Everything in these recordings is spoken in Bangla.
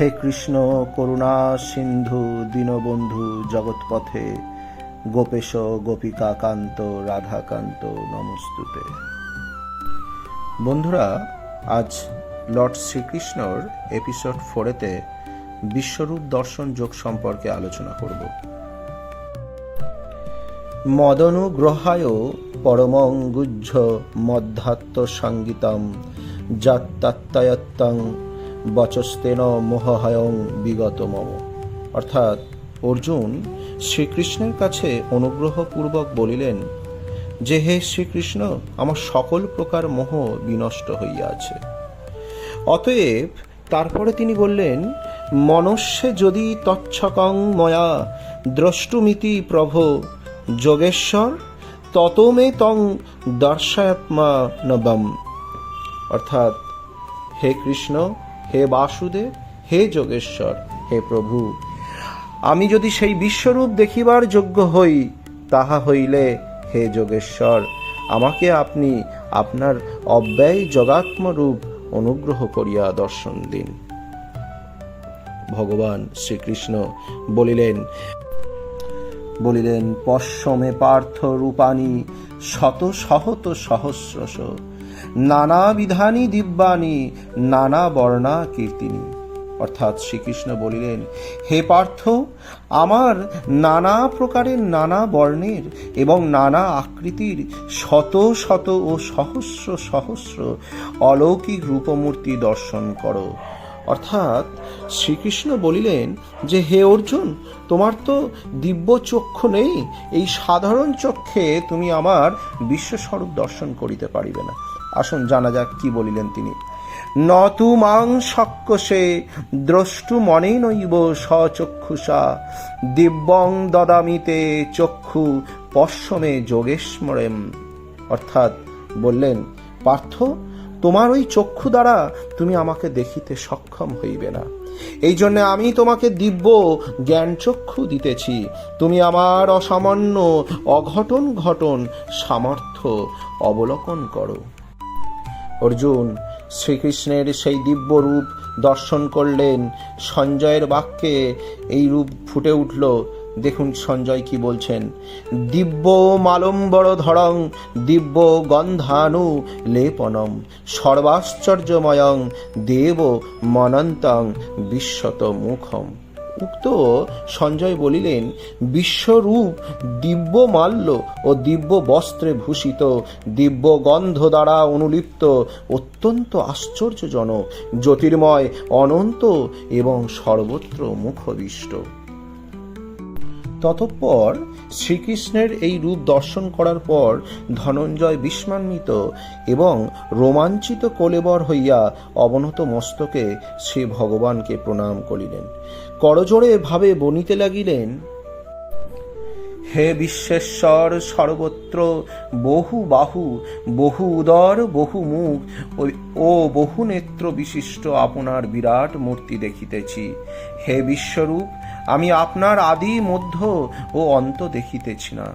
হে কৃষ্ণ, করুণা, সিন্ধু, দীনবন্ধু, জগৎপথে, গোপেশ, গোপিকা, কান্ত, রাধাকান্ত, নমস্তুতে। বন্ধুরা, আজ লর্ড শ্রীকৃষ্ণর এপিসোড ফোরেতে বিশ্বরূপ দর্শন যোগ সম্পর্কে আলোচনা করব। মদনুগ্রহায় পরমঙ্গুজ্জ মধ্যাত্ম সঙ্গীতম যাত্তাত্তায়ত্তং বচস্তেন মোহহয়ং বিগত মম। অর্থাৎ অর্জুন শ্রীকৃষ্ণের কাছে অনুগ্রহপূর্বক বলিলেন, যে হে শ্রীকৃষ্ণ, আমার সকল প্রকার মোহ বিনষ্ট হইয়াছে। অতএব তারপরে তিনি বললেন মনস্যে যদি তচ্ছকং ময়া দ্রষ্টুমিতি প্রভ যোগেশ্বর, ততমে তং দর্শাত্মা নবম অর্থাৎ হে কৃষ্ণ হে বাসুদেব, হে যোগেশ্বর, হে প্রভু। আমি যদি সেই বিশ্বরূপ দেখিবার যোগ্য হই, তাহা হইলে হে যোগেশ্বর, আমাকে আপনি আপনার অব্যয় যোগাত্মরূপ অনুগ্রহ করিয়া দর্শন দিন। ভগবান শ্রীকৃষ্ণ বলিলেন বলিলেন, পশ্চমে পার্থ রূপানি শত সহত সহস্রশ নানা বিধানী দিব্যানি, নানা বর্ণা কীর্তিনী। অর্থাৎ শ্রীকৃষ্ণ বলিলেন, হে পার্থ, আমার নানা প্রকারের নানা বর্ণের এবং নানা আকৃতির শত শত ও সহস্র সহস্র অলৌকিক রূপমূর্তি দর্শন করো। অর্থাৎ শ্রীকৃষ্ণ বলিলেন যে, হে অর্জুন, তোমার তো দিব্য চক্ষু নেই, এই সাধারণ চক্ষে তুমি আমার বিশ্বস্বরূপ দর্শন করিতে পারিবে না। আসুন জানা যাক কি বলিলেন তিনি। নতু মাং সক্কসে দ্রষ্টু মনে নৈব সচক্ষুষা দিব্যং দদামিতে চক্ষু পশ্চমে যোগেশ্বরেম অর্থাৎ বললেন, পার্থ, তোমার ওই চক্ষু দ্বারা তুমি আমাকে দেখিতে সক্ষম হইবে না। এই জন্য আমি তোমাকে দিব্য জ্ঞান চক্ষু দিতেছি। তুমি আমার অসামান্য অঘটন ঘটন সামর্থ্য অবলোকন করো। অর্জুন, শ্রীকৃষ্ণের সেই দিব্য রূপ দর্শন করলেন। সঞ্জয়ের বাক্যে এই রূপ ফুটে উঠল। দেখুন সঞ্জয় কি বলছেন, দিব্য মালম্বর ধরং দিব্য গন্ধানু লেপনম সর্বাশ্চর্যময়ং দেব মনন্তং বিশ্বত মুখম উক্ত সঞ্জয় বলিলেন, বিশ্বরূপ দিব্য মাল্য ও দিব্য বস্ত্রে ভূষিত দিব্য গন্ধ দ্বারা অনুলিপ্ত, অত্যন্ত আশ্চর্যজনক, জ্যোতির্ময়, অনন্ত এবং সর্বত্র মুখবিষ্ট। ততঃপর শ্রীকৃষ্ণের এই রূপ দর্শন করার পর ধনঞ্জয় বিস্মান্বিত এবং রোমাঞ্চিত কোলেবর হইয়া অবনত মস্তকে শ্রী ভগবানকে প্রণাম করিলেন। করজোড়ে ভাবে বনিতে লাগিলেন। হে বিশ্বেশ্বর সর্বত্র বহু বাহু বহু উদর বহু মুখ ও- ও বহু নেত্র বিশিষ্ট আপনার বিরাট মূর্তি দেখিতেছি। হে বিশ্বরূপ আমি আপনার আদি মধ্য ও অন্ত দেখিতেছি না।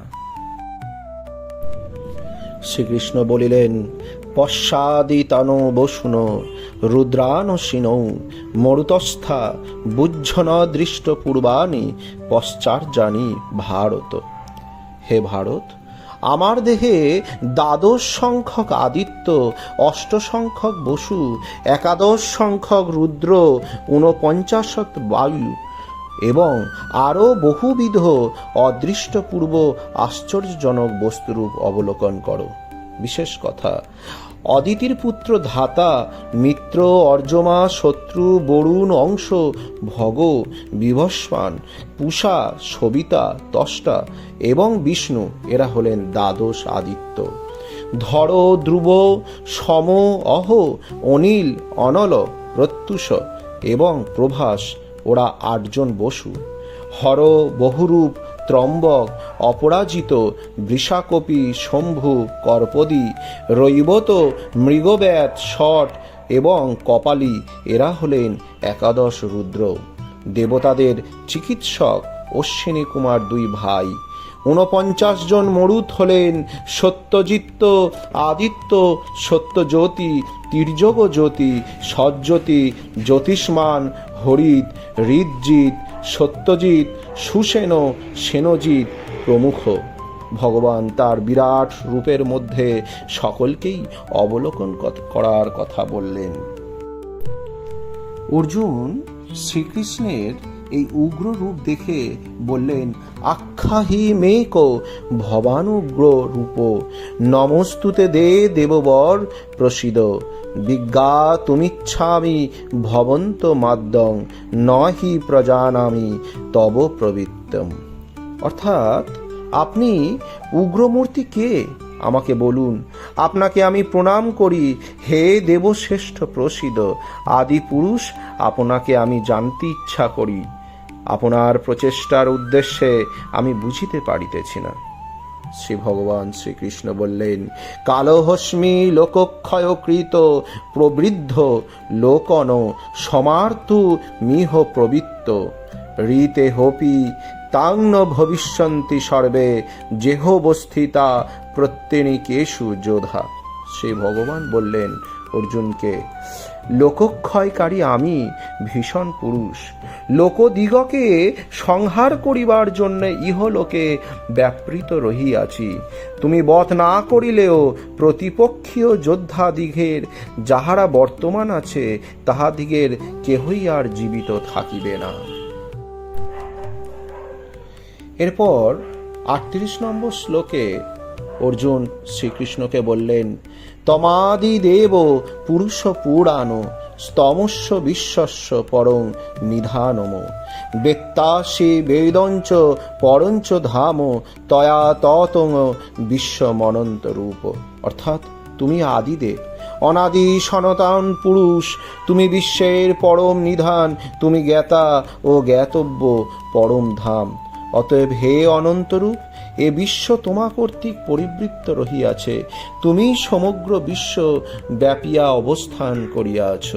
শ্রীকৃষ্ণ বলিলেন পশ্চাদিতান বসুন রুদ্রানসীনৌ মরুতস্থা বুঝন দৃষ্ট পূর্বাণী পশ্চার্যানি ভারত। হে ভারত, আমার দেহে দ্বাদশ সংখ্যক আদিত্য অষ্ট সংখ্যক বসু, একাদশ সংখ্যক রুদ্র, ঊনপঞ্চাশত বায়ু এবং আরও বহুবিধ অদৃষ্টপূর্ব আশ্চর্যজনক বস্তুরূপ অবলোকন করো। বিশেষ কথা। অদিতির পুত্র ধাতা, মিত্র, অর্জমা, শত্রু, বরুণ, অংশ, ভগ বিভস্মান পূষা, সবিতা, তষ্টা এবং বিষ্ণু, এরা হলেন দ্বাদশ আদিত্য। ধর, ধ্রুব, সম, অহ, অনিল, অনল, প্রত্যুষ এবং প্রভাস, ওরা আটজন বসু। হর, বহুরূপ ত্রম্বক, অপরাজিত, বৃষাকপি, শম্ভু, কর্পদি, রৈবত, মৃগব্যাত, শট এবং কপালি, এরা হলেন একাদশ রুদ্র। দেবতাদের চিকিৎসক অশ্বিনী কুমার দুই ভাই। ঊনপঞ্চাশ জন মরুত হলেন সত্যজিত্ত, আদিত্য, সত্যজ্যোতি তির্যক জ্যোতি সজ্যোতি, জ্যোতিষ্মান হরিদ হৃদজিৎ সত্যজিৎ সুসেন সেনজিৎ প্রমুখ। ভগবান তার বিরাট রূপের মধ্যে সকলকেই অবলোকন করার কথা বললেন। অর্জুন শ্রীকৃষ্ণের এই উগ্র রূপ দেখে বললেন আখ্যাহি মেক, ভবানুগ্র রূপ। নমস্তুতে দে দেববর প্রসিদ। বিজ্ঞা তুমিচ্ছামি ভবন্ত মাদ্যং, নহি প্রজানামি তব প্রবৃত্তম। অর্থাৎ আপনি উগ্রমূর্তি কে? আমাকে বলুন। আপনাকে আমি প্রণাম করি, হে দেবশ্রেষ্ঠ প্রসিদ। আদি পুরুষ, আপনাকে আমি জানতে ইচ্ছা করি। আপনার প্রচেষ্টার উদ্দেশ্যে আমি বুঝিতে পারিতেছি না। শ্রী ভগবান শ্রীকৃষ্ণ বললেন, কালহস্মি লোকক্ষয়কৃত প্রবৃদ্ধ লোকন সমার্থু মিহ প্রবৃত্ত। রীতে হোপি তাং ভবিষ্যন্তি সর্বে জেহবস্থিতা প্রত্যেনিকেশু যোধা। শ্রী ভগবান বললেন, অর্জুনকে লোকক্ষয়কারী আমি ভীষণ পুরুষ। লোকদিগকে সংহার করিবার জন্য ইহলোকে ব্যাপৃত রহিয়াছি। তুমি বধ না করিলেও প্রতিপক্ষীয় যোদ্ধাদিগের যাহারা বর্তমান আছে, তাহাদিগের কেহই আর জীবিত থাকিবে না। এরপর আটত্রিশ নম্বর শ্লোকে অর্জুন শ্রীকৃষ্ণকে বললেন তমাদি দেব পুরুষ পুরাণ স্তমস্য বিশ্বস্য পরং নিধানম। বেত্তাসি বেদঞ্চ পরঞ্চ ধাম, তয়া ততং বিশ্বমনন্ত রূপ অর্থাৎ তুমি আদিদেব, অনাদি সনাতন পুরুষ, তুমি বিশ্বের পরম নিধান, তুমি জ্ঞাতা ও জ্ঞাতব্য পরম ধাম। অতএব হে অনন্তরূপ এ বিশ্ব তোমা কর্তৃক পরিবৃত্ত রহিয়াছে। তুমি সমগ্র বিশ্ব ব্যাপিয়া অবস্থান করিয়াছ।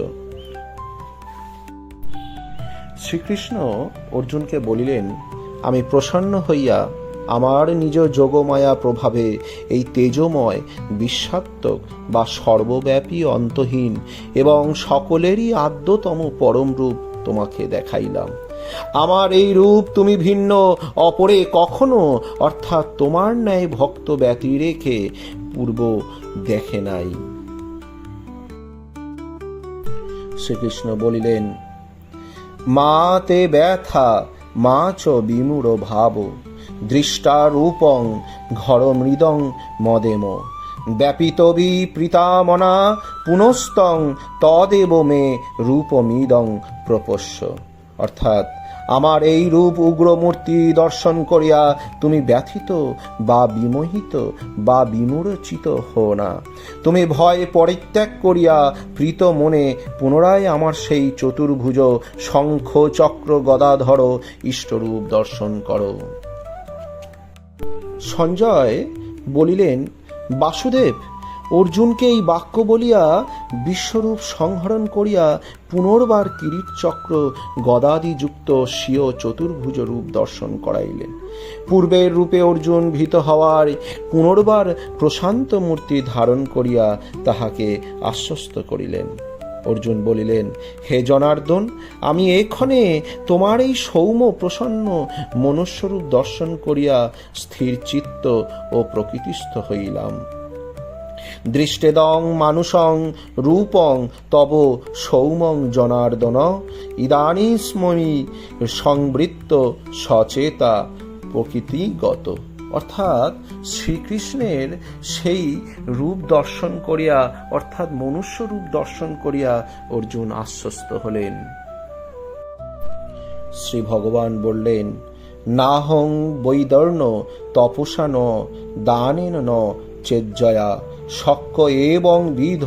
শ্রীকৃষ্ণ অর্জুনকে বলিলেন, আমি প্রসন্ন হইয়া আমার নিজ যোগমায়া প্রভাবে এই তেজময় বিশ্বাত্মক বা সর্বব্যাপী অন্তহীন এবং সকলেরই আদ্যতম পরমরূপ তোমাকে দেখাইলাম। আমার এই রূপ তুমি ভিন্ন, অপরে কখনো? অর্থাৎ তোমার ন্যায় ভক্ত ব্যতি রেখে পূর্ব দেখে নাই। শ্রীকৃষ্ণ বলিলেন, মা তে ব্যথা, মা চ বিমূঢ় ভাব দৃষ্টারূপং ঘর মৃদং মদেম ব্যাপিতবি প্রীতামনা, পুনস্তং তদেব মে রূপমিদং প্রপস্য অর্থাৎ আমার এই রূপ উগ্র মূর্তি দর্শন করিয়া তুমি ব্যথিত বা বিমোহিত বা বিমূরচিত হও না। তুমি ভয় পরিত্যাগ করিয়া প্রীত মনে পুনরায় আমার সেই চতুর্ভুজ শঙ্খ চক্র গদাধর ইষ্টরূপ দর্শন করো। সঞ্জয় বলিলেন, বাসুদেব অর্জুনকে এই বাক্য বলিয়া বিশ্বরূপ সংহরণ করিয়া পুনর্বার কিরিট চক্র গদাদিযুক্ত স্বীয় চতুর্ভুজ রূপ দর্শন করাইলেন। পূর্বের রূপে অর্জুন ভীত হওয়ার পুনর্বার প্রশান্ত মূর্তি ধারণ করিয়া তাহাকে আশ্বস্ত করিলেন। অর্জুন বলিলেন, হে জনার্দন, আমি এক্ষণে তোমার এই সৌম্য প্রসন্ন মনুষ্যরূপ দর্শন করিয়া স্থির চিত্ত ও প্রকৃতিস্থ হইলাম। দৃষ্টেদং মানুষং রূপং তব সৌমং জনার্দন। ইদানিস্মমি সংবৃত্ত সচেতা প্রকৃতিগত। অর্থাৎ শ্রীকৃষ্ণের সেই রূপ দর্শন করিয়া, অর্থাৎ মনুষ্য রূপ দর্শন করিয়া অর্জুন আশ্বস্ত হলেন। শ্রী ভগবান বললেন, নাহং বৈদর্ণ তপসা ন দানেন ন চেজ্জয়া শক্য এবং বিধ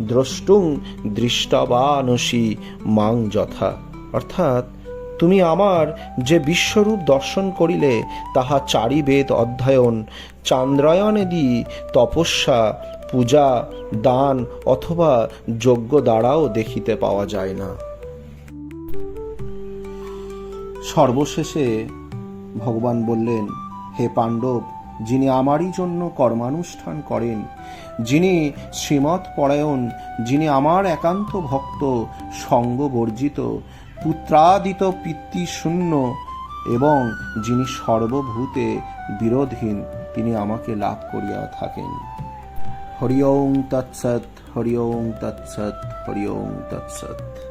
দ্রষ্টুং দৃষ্টাবানসি মাং যথা। অর্থাৎ তুমি আমার যে বিশ্বরূপ দর্শন করিলে, তাহা চারি বেদ অধ্যয়ন চান্দ্রায়নেদি তপস্যা, পূজা, দান অথবা যজ্ঞ দ্বারাও দেখিতে পাওয়া যায় না। সর্বশেষে ভগবান বললেন, হে পাণ্ডব যিনি আমারই জন্য কর্মানুষ্ঠান করেন, যিনি শ্রীমৎ পরায়ণ যিনি আমার একান্ত ভক্ত সঙ্গ বর্জিত পুত্রাদিত পিতৃশূন্য, এবং যিনি সর্বভূতে বিরোধহীন, তিনি আমাকে লাভ করিয়া থাকেন। হরি ওং তৎসৎ হরি ওং তৎসৎ হরি ওং তৎসৎ।